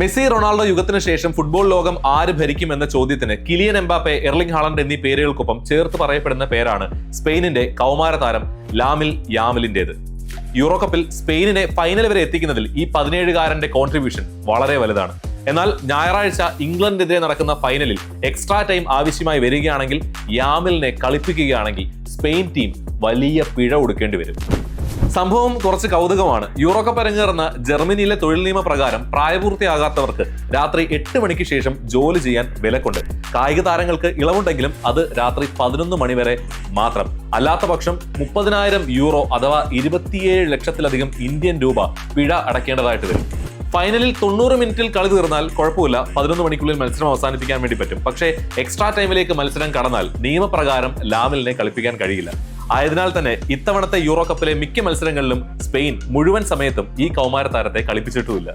Messi Ronaldo യുഗത്തിന് ശേഷം football ലോകം ആര് ഭരിക്കും എന്ന ചോദ്യത്തിന് കിലിയൻ എംബാപ്പെ എർലിംഗ് ഹാളണ്ട് എന്നീ പേരുകൾക്കൊപ്പം ചേർത്ത് പറയപ്പെടുന്ന പേരാണ് സ്പെയിനിന്റെ കൗമാര താരം ലാമിൽ യാമിലിന്റേത്. യൂറോകപ്പിൽ സ്പെയിനിനെ ഫൈനൽ വരെ എത്തിക്കുന്നതിൽ ഈ പതിനേഴുകാരന്റെ കോൺട്രിബ്യൂഷൻ വളരെ വലുതാണ്. എന്നാൽ ഞായറാഴ്ച ഇംഗ്ലണ്ടിനെതിരെ നടക്കുന്ന ഫൈനലിൽ എക്സ്ട്രാ ടൈം ആവശ്യമായി വരികയാണെങ്കിൽ യാമിലിനെ കളിപ്പിക്കുകയാണെങ്കിൽ സ്പെയിൻ ടീം വലിയ പിഴ കൊടുക്കേണ്ടി വരും. സംഭവം കുറച്ച് കൗതുകമാണ്. യൂറോ അരങ്ങേറുന്ന ജർമ്മനിയിലെ തൊഴിൽ നിയമ പ്രകാരം പ്രായപൂർത്തിയാകാത്തവർക്ക് രാത്രി എട്ട് മണിക്ക് ശേഷം ജോലി ചെയ്യാൻ വിലക്കുണ്ട്. കായിക താരങ്ങൾക്ക് ഇളവുണ്ടെങ്കിലും അത് രാത്രി പതിനൊന്ന് മണി വരെ മാത്രം. അല്ലാത്ത പക്ഷം മുപ്പതിനായിരം യൂറോ അഥവാ ഇരുപത്തിയേഴ് ലക്ഷത്തിലധികം ഇന്ത്യൻ രൂപ പിഴ അടയ്ക്കേണ്ടതായിട്ട് വരും. ഫൈനലിൽ തൊണ്ണൂറ് മിനിറ്റിൽ കളി തീർന്നാൽ കുഴപ്പമില്ല. പതിനൊന്ന് മണിക്കുള്ളിൽ മത്സരം അവസാനിപ്പിക്കാൻ വേണ്ടി പറ്റും. പക്ഷേ എക്സ്ട്രാ ടൈമിലേക്ക് മത്സരം കടന്നാൽ നിയമപ്രകാരം ലാമിലിനെ കളിപ്പിക്കാൻ കഴിയില്ല. ആയതിനാൽ തന്നെ ഇത്തവണത്തെ യൂറോ കപ്പിലെ മിക്ക മത്സരങ്ങളിലും സ്പെയിൻ മുഴുവൻ സമയത്തും ഈ കൗമാര താരത്തെ കളിപ്പിച്ചിട്ടുമില്ല.